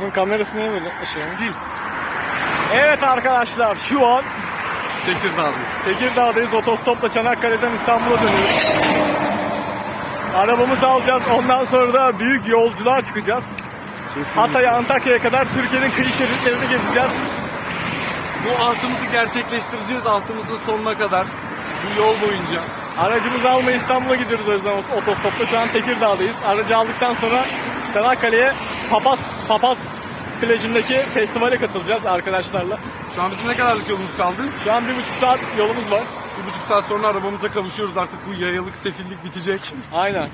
Bunun kamerası niye böyle ışıyor? Sil. Evet arkadaşlar şu an Tekirdağ'dayız. Tekirdağ'dayız. Otostopla Çanakkale'den İstanbul'a dönüyoruz. Arabamızı alacağız. Ondan sonra da büyük yolculuğa çıkacağız. Hatay'a, Antakya'ya kadar Türkiye'nin kıyı şeritlerini gezeceğiz. Bu altımızı gerçekleştireceğiz altımızın sonuna kadar. Bu yol boyunca. Aracımızı almaya İstanbul'a gidiyoruz o yüzden otostopla. Şu an Tekirdağ'dayız. Aracı aldıktan sonra Çanakkale'ye Papaz, Papaz plajındaki festivale katılacağız arkadaşlarla. Şu an bizim ne kadarlık yolumuz kaldı? Şu an bir buçuk saat yolumuz var. Bir buçuk saat sonra arabamıza kavuşuyoruz. Artık bu yayalık sefillik bitecek. Aynen.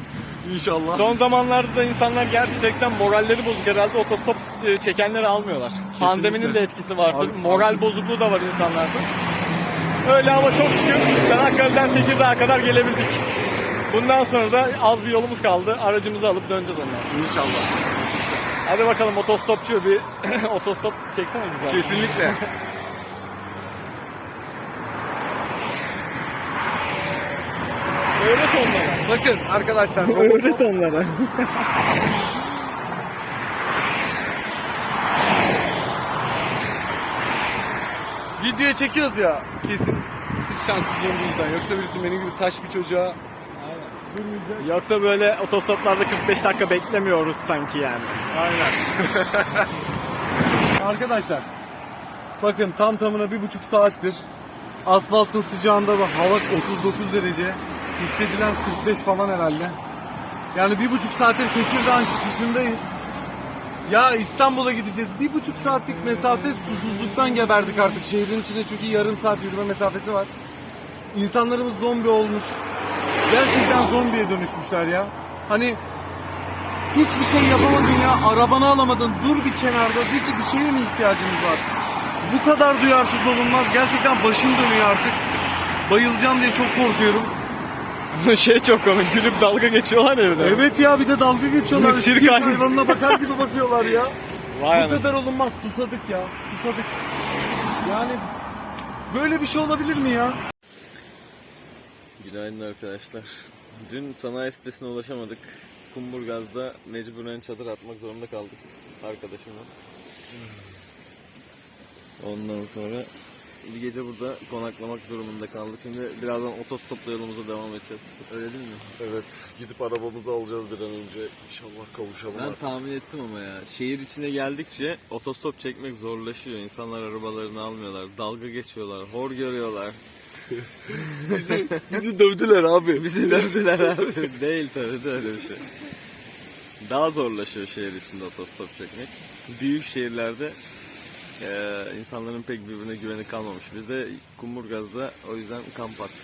İnşallah. Son zamanlarda da insanlar gerçekten moralleri bozuk herhalde otostop e, çekenleri almıyorlar. Pandeminin de etkisi vardır. Abi- Moral bozukluğu da var insanlarda. Öyle ama çok şükür Çanakkale'den Tekirdağ'a kadar gelebildik. Bundan sonra da az bir yolumuz kaldı. Aracımızı alıp döneceğiz ondan sonra. İnşallah. Hadi bakalım otostopçu bir otostop çeksene güzel. Kesinlikle. Öğret onlara. Bakın arkadaşlar. Öğret onlara. Videoya çekiyoruz ya. Kesin sırf şanssızlığım yüzden. Yoksa birisi benim gibi taş bir çocuğa Yoksa böyle otostoplarda 45 dakika beklemiyoruz sanki yani. Aynen. Arkadaşlar bakın tam tamına bir buçuk saattir asfaltın sıcağında ve hava 39 derece hissedilen 45 falan herhalde. Yani bir buçuk saattir Tekirdağ'ın çıkışındayız. Ya İstanbul'a gideceğiz. Bir buçuk saatlik mesafe susuzluktan geberdik artık. Şehrin içinde çünkü yarım saat yürüme mesafesi var. İnsanlarımız zombi olmuş. Gerçekten zombiye dönüşmüşler ya. Hani Hiçbir şey yapamadın ya. Arabanı alamadın. Dur bir kenarda. De ki bir şeye mi ihtiyacımız var? Bu kadar duyarsız olunmaz. Gerçekten başım dönüyor artık. Bayılacağım diye çok korkuyorum. şey çok komik. Gülüp dalga geçiyorlar ya bir de. Evet ya bir de dalga geçiyorlar. Sirk Sirk hayvanı. hayvanına bakar gibi bakıyorlar ya. Vay Bu anasını. kadar olunmaz. Susadık ya. Susadık. Yani böyle bir şey olabilir mi ya? Günaydın arkadaşlar. Dün sanayi sitesine ulaşamadık. Kumburgaz'da mecburen çadır atmak zorunda kaldık arkadaşımla. Ondan sonra bir gece burada konaklamak durumunda kaldık. Şimdi birazdan otostopla yolumuza devam edeceğiz. Öyle değil mi? Evet, gidip arabamızı alacağız bir an önce. İnşallah kavuşalım Ben artık. tahmin ettim ama ya. Şehir içine geldikçe otostop çekmek zorlaşıyor. İnsanlar arabalarını almıyorlar. Dalga geçiyorlar. Hor görüyorlar. Bizi, bizi dövdüler abi. Bizi dövdüler abi. Değil tabii de öyle bir şey. Daha zorlaşıyor şehir içinde otostop çekmek. Büyük şehirlerde eee, insanların pek birbirine güveni kalmamış. Biz de Kumburgaz'da o yüzden kamp attık.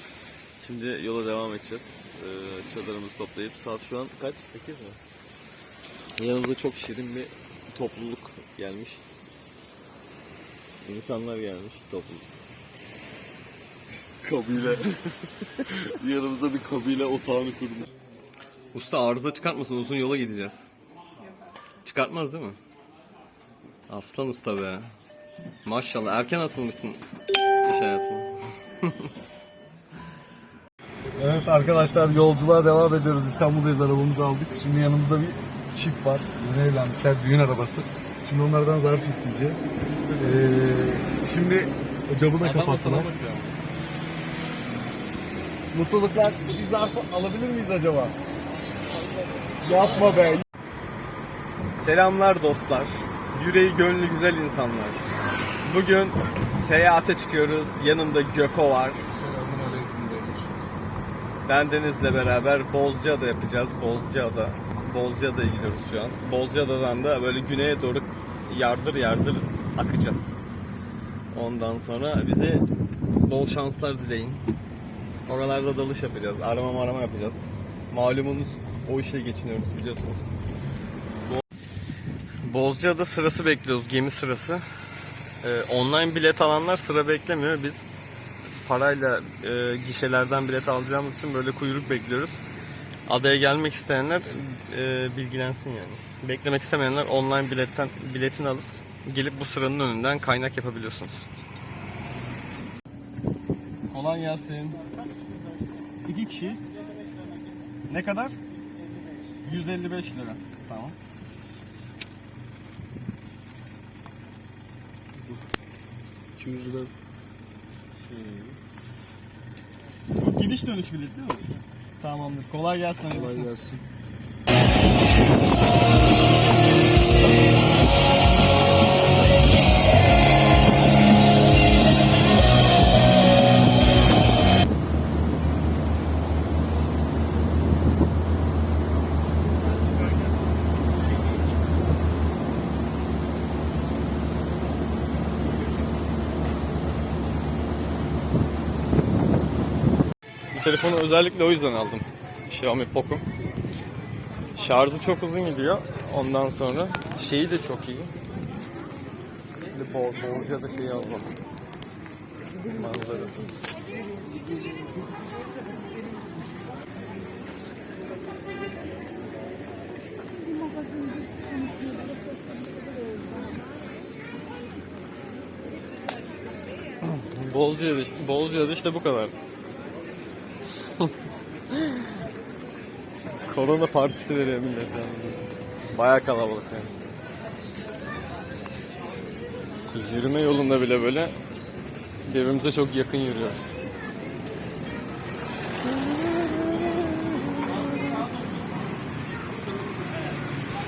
Şimdi yola devam edeceğiz. Eee, çadırımızı toplayıp saat şu an kaç? 8 mi? Yanımıza çok şirin bir topluluk gelmiş. İnsanlar gelmiş topluluk. Kabile. Yanımıza bir kabile otağını kurmuş. Usta arıza çıkartmasın uzun yola gideceğiz. Çıkartmaz değil mi? Aslan usta be. Maşallah erken atılmışsın iş hayatına. Evet arkadaşlar yolculuğa devam ediyoruz. İstanbul'dayız arabamızı aldık. Şimdi yanımızda bir çift var. Yeni evlenmişler. Düğün arabası. Şimdi onlardan zarf isteyeceğiz. Ee, şimdi camı da kapatsalar. Mutluluklar. Bir zarf alabilir miyiz acaba? Yapma be. Selamlar dostlar. Yüreği gönlü güzel insanlar. Bugün seyahate çıkıyoruz. Yanımda Göko var. Selamun aleyküm demiş. Ben Deniz'le beraber Bozcaada yapacağız. Bozcaada. Bozcaada'ya gidiyoruz şu an. Bozcaada'dan da böyle güneye doğru yardır yardır akacağız. Ondan sonra bize bol şanslar dileyin. Oralarda dalış yapacağız. Arama marama yapacağız. Malumunuz o işle geçiniyoruz biliyorsunuz. Bo- Bozcaada sırası bekliyoruz. Gemi sırası. Ee, online bilet alanlar sıra beklemiyor. Biz parayla e, gişelerden bilet alacağımız için böyle kuyruk bekliyoruz. Adaya gelmek isteyenler e, bilgilensin yani. Beklemek istemeyenler online biletten biletini alıp gelip bu sıranın önünden kaynak yapabiliyorsunuz. Kolay gelsin. İki kişiyiz. Ne kadar? 155 lira. Tamam. Dur. 200 lira. Şey. Bu gidiş dönüş bileti değil mi? Tamamdır. Kolay gelsin. Kolay gelsin. Telefonu özellikle o yüzden aldım. Xiaomi Poco. Şarjı çok uzun gidiyor. Ondan sonra şeyi de çok iyi. Şimdi bol, bolca da şeyi aldım. Manzarası. Bolca'da, Bolca'da işte bu kadar. Korona partisi veriyor millet yani. Baya kalabalık yani. Yürüme yolunda bile böyle birbirimize çok yakın yürüyoruz.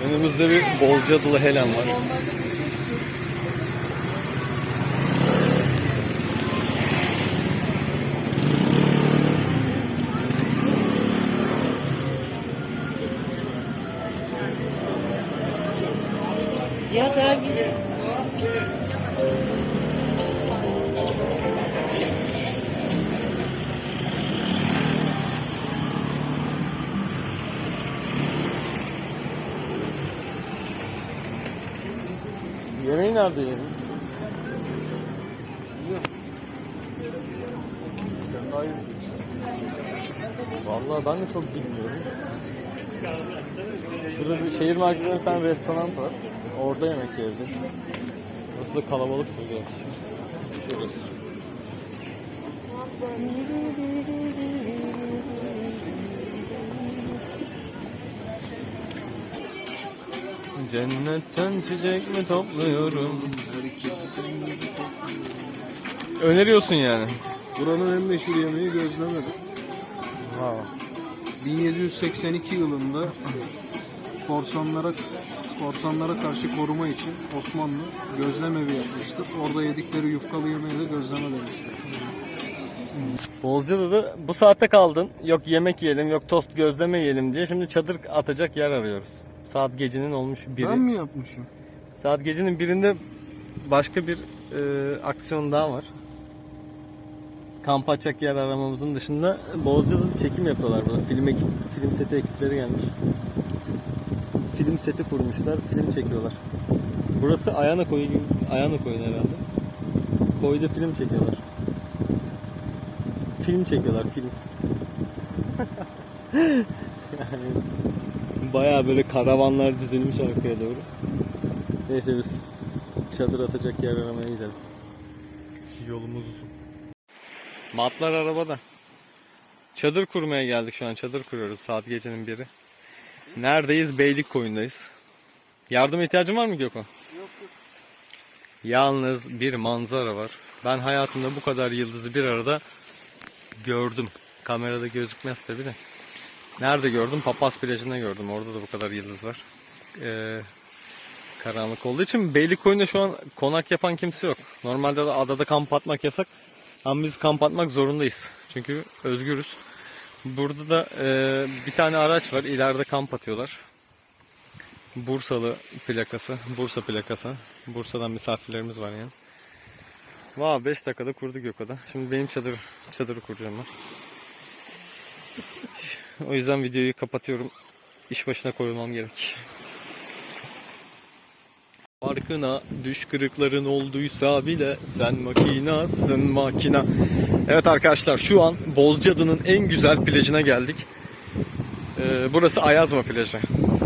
Önümüzde bir Bolcadılı Helen var. Ya daha gidin. Yemeği nerede biliyorsun. Vallahi ben de çok bilmiyorum. Şurada bir şehir merkezinde bir tane restoran var. Orada yemek yiyebiliriz. Burası da kalabalık gerçi. Şurası. Cennetten çiçek mi topluyorum? Herkesi senin gibi Öneriyorsun yani. Buranın en meşhur yemeği gözlemedir. Ha. 1782 yılında korsanlara korsanlara karşı koruma için Osmanlı gözlem evi yapmıştır. Orada yedikleri yufkalı yemeğe de gözleme demiştir. Bozcaada da bu saatte kaldın. Yok yemek yiyelim, yok tost gözleme yiyelim diye. Şimdi çadır atacak yer arıyoruz. Saat gecenin olmuş biri. Ben mi yapmışım? Saat gecenin birinde başka bir e, aksiyon daha var. Kamp atacak yer aramamızın dışında Bozcaada'da da çekim yapıyorlar burada. Film ekip, film seti ekipleri gelmiş. Film seti kurmuşlar, film çekiyorlar. Burası Ayana Koyu gibi, Ayana Koyu herhalde. Koyda film çekiyorlar. Film çekiyorlar, film. bayağı böyle karavanlar dizilmiş arkaya doğru. Neyse biz çadır atacak yer aramaya gidelim. Yolumuz uzun. Matlar arabada. Çadır kurmaya geldik şu an. Çadır kuruyoruz saat gecenin biri. Neredeyiz? Beylik koyundayız. Yardıma ihtiyacın var mı Gökhan? Yok yok. Yalnız bir manzara var. Ben hayatımda bu kadar yıldızı bir arada gördüm. Kamerada gözükmez tabi de. Nerede gördüm? Papaz plajında gördüm. Orada da bu kadar yıldız var. Ee, karanlık olduğu için Beylikkoyun'da şu an konak yapan kimse yok. Normalde de adada kamp atmak yasak. Ama biz kamp atmak zorundayız. Çünkü özgürüz. Burada da e, bir tane araç var. İleride kamp atıyorlar. Bursalı plakası. Bursa plakası. Bursa'dan misafirlerimiz var yani. Vay 5 dakikada kurduk Gökada. Şimdi benim çadır çadırı kuracağım ben. O yüzden videoyu kapatıyorum. İş başına koyulmam gerek. Farkına düş kırıkların olduysa bile sen makinasın makina. Evet arkadaşlar şu an Bozcaada'nın en güzel plajına geldik. Ee, burası Ayazma plajı.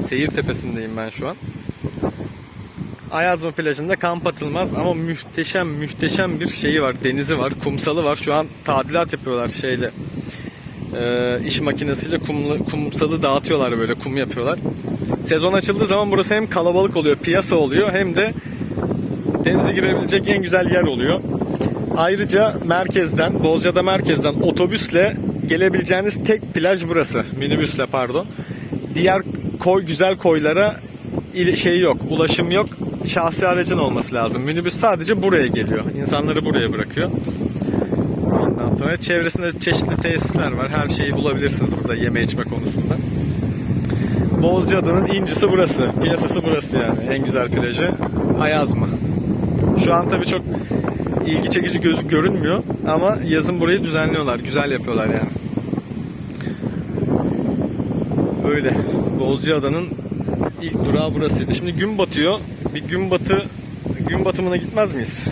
Seyir tepesindeyim ben şu an. Ayazma plajında kamp atılmaz ama muhteşem muhteşem bir şeyi var. Denizi var, kumsalı var. Şu an tadilat yapıyorlar şeyle. Ee, iş makinesiyle kumlu, kumsalı dağıtıyorlar böyle kum yapıyorlar. Sezon açıldığı zaman burası hem kalabalık oluyor, piyasa oluyor hem de denize girebilecek en güzel yer oluyor. Ayrıca merkezden, Bolca'da merkezden otobüsle gelebileceğiniz tek plaj burası. Minibüsle pardon. Diğer koy güzel koylara şey yok, ulaşım yok. Şahsi aracın olması lazım. Minibüs sadece buraya geliyor. İnsanları buraya bırakıyor. Ondan sonra çevresinde çeşitli tesisler var. Her şeyi bulabilirsiniz burada yeme içme konusunda. Bozcaada'nın incisi burası. Piyasası burası yani. En güzel plajı Ayazma. Şu an tabii çok ilgi çekici gözü görünmüyor ama yazın burayı düzenliyorlar. Güzel yapıyorlar yani. Öyle. Bozcaada'nın ilk durağı burasıydı. Şimdi gün batıyor. Bir gün batı gün batımına gitmez miyiz?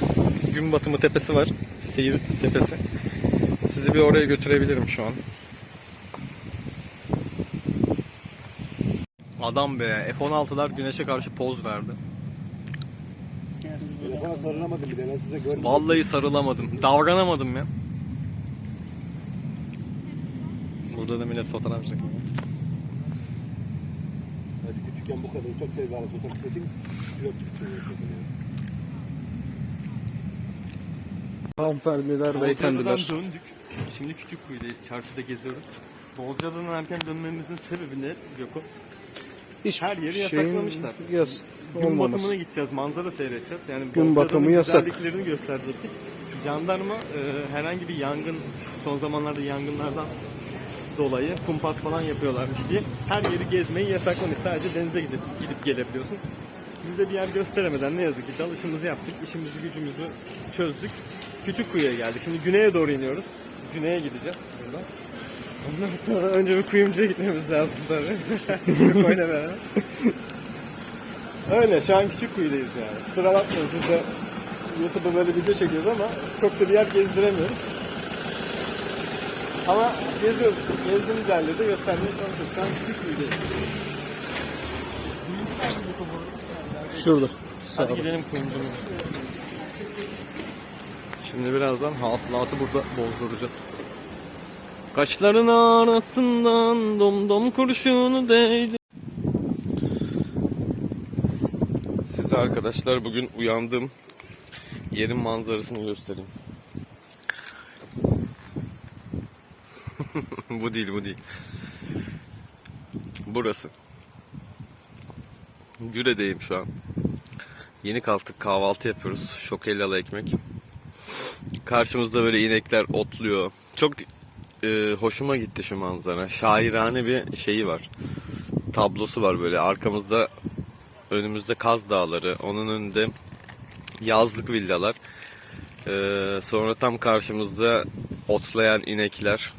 Gün batımı tepesi var. Seyir tepesi. Sizi bir oraya götürebilirim şu an. Adam be F-16'lar güneşe karşı poz verdi. Telefona sarılamadım bir de ben size görmedim. Vallahi sarılamadım. Davranamadım ya. Burada da millet fotoğraf çekiyor. Hadi küçükken bu kadar çok sevdalı olsam kesin pilot. Hanımefendiler, beyefendiler. döndük. Şimdi Küçükkuyu'dayız. Çarşıda geziyoruz. Bolca'dan erken dönmemizin sebebi ne Gökhan? Hiçbir Her yeri şeyin yasaklamışlar. Yas. Gün olmaması. batımına gideceğiz, manzara seyredeceğiz. Yani Gün batımı yasak. güzelliklerini gösterecektik. Jandarma e, herhangi bir yangın, son zamanlarda yangınlardan dolayı kumpas falan yapıyorlarmış diye her yeri gezmeyi yasaklamış. Sadece denize gidip gidip gelebiliyorsun. Biz de bir yer gösteremeden ne yazık ki dalışımızı yaptık, işimizi gücümüzü çözdük. Küçük kuyuya geldik. Şimdi güneye doğru iniyoruz. Güneye gideceğiz buradan. Ondan sonra önce bir kuyumcuya gitmemiz lazım tabii. Kuyuyla beraber. Öyle şu an küçük kuyudayız yani. Kusura bakmayın siz de YouTube'da böyle video çekiyoruz ama çok da bir yer gezdiremiyoruz. Ama geziyoruz. Gezdiğimiz yerleri de göstermeye çalışıyoruz. Şu an küçük kuyudayız. Şurada. Hadi gidelim kuyumcumuza. Şimdi birazdan hasılatı burada bozduracağız. Kaşların arasından domdom kurşunu değdi. Size arkadaşlar bugün uyandım. Yerin manzarasını göstereyim. bu değil bu değil. Burası. Güre'deyim şu an. Yeni kalktık kahvaltı yapıyoruz. Şokellalı ekmek. Karşımızda böyle inekler otluyor. Çok e, hoşuma gitti şu manzara. Şairane bir şeyi var. Tablosu var böyle. Arkamızda önümüzde Kaz Dağları. Onun önünde yazlık villalar. E, sonra tam karşımızda otlayan inekler.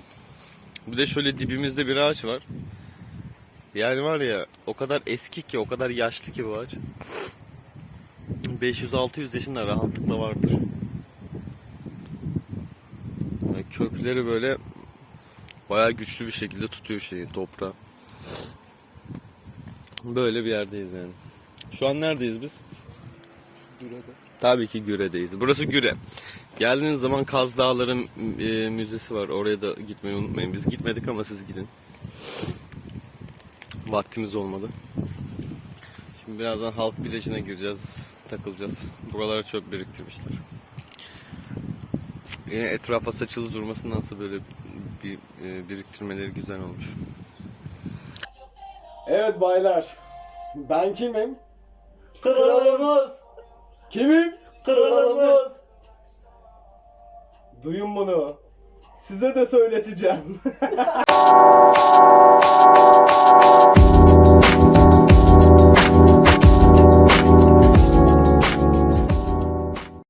Bir de şöyle dibimizde bir ağaç var. Yani var ya o kadar eski ki o kadar yaşlı ki bu ağaç. 500-600 yaşında rahatlıkla vardır. Yani kökleri böyle bayağı güçlü bir şekilde tutuyor şeyi toprağı. Böyle bir yerdeyiz yani. Şu an neredeyiz biz? Tabii ki Güre'deyiz. Burası Güre. Geldiğiniz zaman Kaz Dağları e, Müzesi var. Oraya da gitmeyi unutmayın. Biz gitmedik ama siz gidin. Vaktimiz olmadı. Şimdi birazdan halk plajına gireceğiz, takılacağız. Buralara çöp biriktirmişler yine etrafa saçılı durmasındansa böyle bir e, biriktirmeleri güzel olmuş. Evet baylar. Ben kimim? Kralımız. Kimim? Kralımız. Duyun bunu. Size de söyleteceğim.